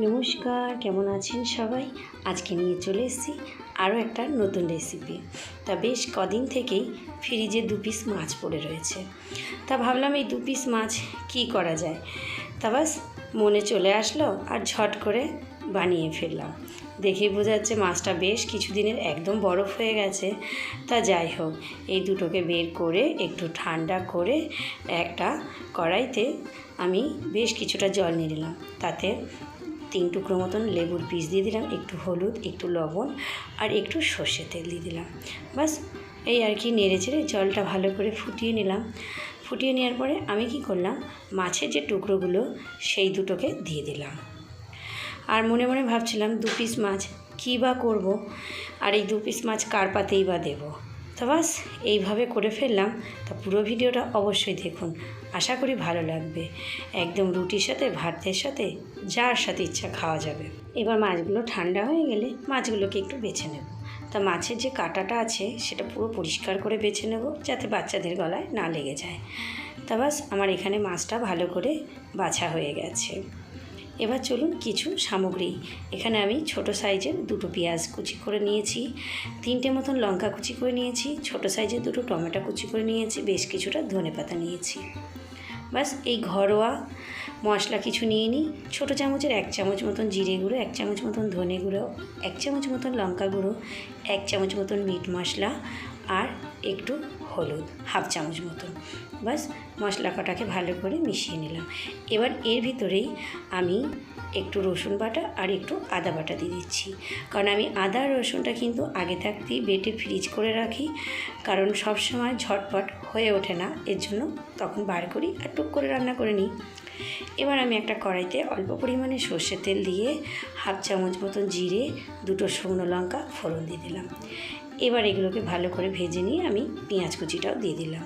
নমস্কার, কেমন আছেন সবাই? আজকে নিয়ে চলে এসেছি আরও একটা নতুন রেসিপি তা বেশ কদিন থেকেই ফ্রিজে দু পিস মাছ পড়ে রয়েছে। তা ভাবলাম এই দু পিস মাছ কি করা যায়? তা বাস, মনে চলে আসলো আর ঝট করে বানিয়ে ফেললাম। দেখেই বোঝা যাচ্ছে মাছটা বেশ কিছুদিনের একদম বরফ হয়ে গেছে। তা যাই হোক, এই দুটোকে বের করে একটু ঠান্ডা করে একটা কড়াইতে আমি বেশ কিছুটা জল নিয়ে নিলাম। তাতে তিন টুকরো মতন লেবুর পিস দিয়ে দিলাম, একটু হলুদ, একটু লবণ আর একটু সর্ষে তেল দিয়ে দিলাম। বাস এই আর কি নেড়ে চেড়ে জলটা ভালো করে ফুটিয়ে নিলাম। ফুটিয়ে নেওয়ার পরে আমি কি করলাম, মাছের যে টুকরোগুলো সেই দুটোকে দিয়ে দিলাম। আর মনে মনে ভাবছিলাম দু পিস মাছ কী বা করব, আর এই দু পিস মাছ কার পাতেই বা দেবো? তো বাস, এইভাবে করে ফেললাম। তা পুরো ভিডিওটা অবশ্যই দেখুন। আশা করি ভালো লাগবে। একদম রুটির সাথে, ভাতের সাথে, যার সাথে ইচ্ছা খাওয়া যাবে। এবার মাছগুলো ঠান্ডা হয়ে গেলে মাছগুলোকে একটু বেছে নেব। তা মাছের যে কাঁটাটা আছে, সেটা পুরো পরিষ্কার করে বেছে নেব, যাতে বাচ্চাদের গলায় না লেগে যায়। তা বাস, আমার এখানে মাছটা ভালো করে বাছা হয়ে গেছে। এবার চলুন কিছু সামগ্রী। এখানে আমি ছোট সাইজের দুটো পেঁয়াজ কুচি করে নিয়েছি, তিনটে মতন লঙ্কা কুচি করে নিয়েছি, ছোট সাইজের দুটো টমেটো কুচি করে নিয়েছি, বেশ কিছুটা ধনে পাতা নিয়েছি। বাস এই ঘরোয়া মশলা কিছু নিয়ে নিই। ছোটো চামচের এক চামচ মতন জিরে গুঁড়ো, এক চামচ মতন ধনে গুঁড়ো, এক চামচ মতন লঙ্কা গুঁড়ো, এক চামচ মতন মিট মশলা আর একটু হলুদ, হাফ চামচ মতন। বাস মশলা কটাকে ভালো করে মিশিয়ে নিলাম। এবার এর ভিতরেই আমি একটু রসুন বাটা আর একটু আদা বাটা দিয়ে দিচ্ছি। কারণ আমি আদা আর রসুনটা কিন্তু আগে থাকতেই বেটে ফ্রিজ করে রাখি। কারণ সব সময় ঝটপট হয়ে ওঠে না, এর জন্য তখন বার করি আর টুক করে রান্না করে নিই। এবার আমি একটা কড়াইতে অল্প পরিমাণে সর্ষের তেল দিয়ে হাফ চামচ মতন জিরে, দুটো শুকনো লঙ্কা ফোড়ন দিয়ে দিলাম। এবার এগুলোকে ভালো করে ভেজে নিয়ে আমি পেঁয়াজ কুচিটাও দিয়ে দিলাম।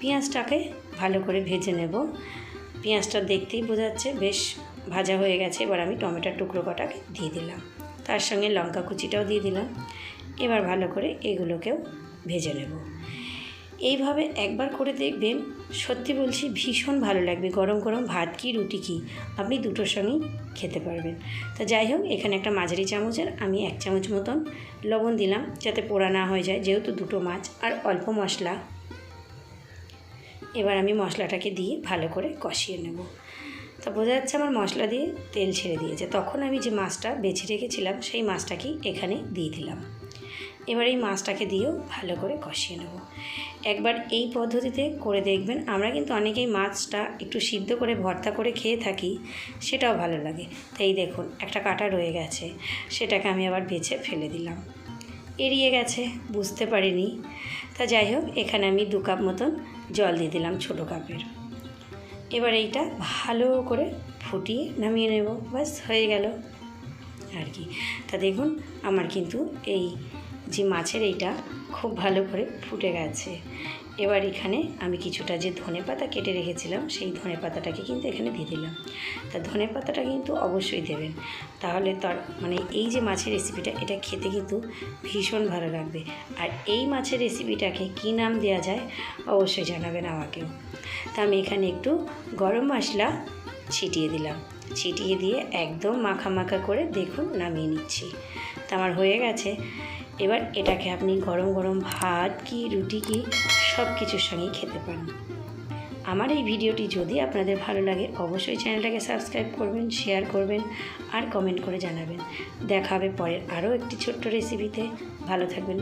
পেঁয়াজটাকে ভালো করে ভেজে নেব। পেঁয়াজটা দেখতেই বোঝাচ্ছে বেশ ভাজা হয়ে গেছে, এবার আমি টমেটোর টুকরো কটাকে দিয়ে দিলাম। তার সঙ্গে লঙ্কা কুচিটাও দিয়ে দিলাম। এবার ভালো করে এগুলোকেও ভেজে নেব। এইভাবে একবার করে দেখবেন, সত্যি বলছি ভীষণ ভালো লাগবে। গরম গরম ভাত কি, রুটি কি, আপনি দুটোর সঙ্গেই খেতে পারবেন। তা যাই হোক, এখানে একটা মাঝারি চামচের আমি এক চামচ মতন লবণ দিলাম যাতে পোড়া না হয়ে যায়, যেহেতু দুটো মাছ আর অল্প মশলা। এবার আমি মশলাটাকে দিয়ে ভালো করে কষিয়ে নেব। তা বোঝা যাচ্ছে আমার মশলা দিয়ে তেল ছেড়ে দিয়েছে। তখন আমি যে মাছটা বেছে রেখেছিলাম, সেই মাছটাকেই এখানে দিয়ে দিলাম। এবার এই মাছটাকে দিয়েও ভালো করে কষিয়ে নেব। একবার এই পদ্ধতিতে করে দেখবেন। আমরা কিন্তু অনেকেই মাছটা একটু সিদ্ধ করে ভর্তা করে খেয়ে থাকি, সেটাও ভালো লাগে। তাই দেখুন, একটা কাটা রয়ে গেছে, সেটাকে আমি আবার বেছে ফেলে দিলাম। এড়িয়ে গেছে, বুঝতে পারিনি। তা যাই হোক, এখানে আমি দু কাপ মতন জল দিয়ে দিলাম ছোটো কাপের। এবার এইটা ভালো করে ফুটিয়ে নামিয়ে নেব। ব্যাস, হয়ে গেল। আর কি। তা দেখুন, আমার কিন্তু এই যে মাছের এইটা খুব ভালো করে ফুটে গেছে। এবার এখানে আমি কিছুটা যে ধনে পাতা কেটে রেখেছিলাম, সেই ধনে পাতাটাকে কিন্তু এখানে দিয়ে দিলাম। তা ধনে পাতাটা কিন্তু অবশ্যই দেবেন। তাহলে তার মানে এই যে মাছের রেসিপিটা এটা খেতে কিন্তু ভীষণ ভালো লাগবে। আর এই মাছের রেসিপিটাকে কী নাম দেওয়া যায়, অবশ্যই জানাবেন আমাকেও। তা আমি এখানে একটু গরম মশলা ছিটিয়ে দিলাম। ছিটিয়ে দিয়ে একদম মাখা মাখা করে দেখুন নামিয়ে নিচ্ছি। তা আমার হয়ে গেছে। এবার এটাকে আপনি গরম গরম ভাত কি রুটি কি সব কিছুর সঙ্গেই খেতে পারেন। আমার এই ভিডিওটি যদি আপনাদের ভালো লাগে, অবশ্যই চ্যানেলটাকে সাবস্ক্রাইব করবেন, শেয়ার করবেন আর কমেন্ট করে জানাবেন। দেখা হবে পরের আরও একটি ছোট্ট রেসিপিতে ভালো থাকবেন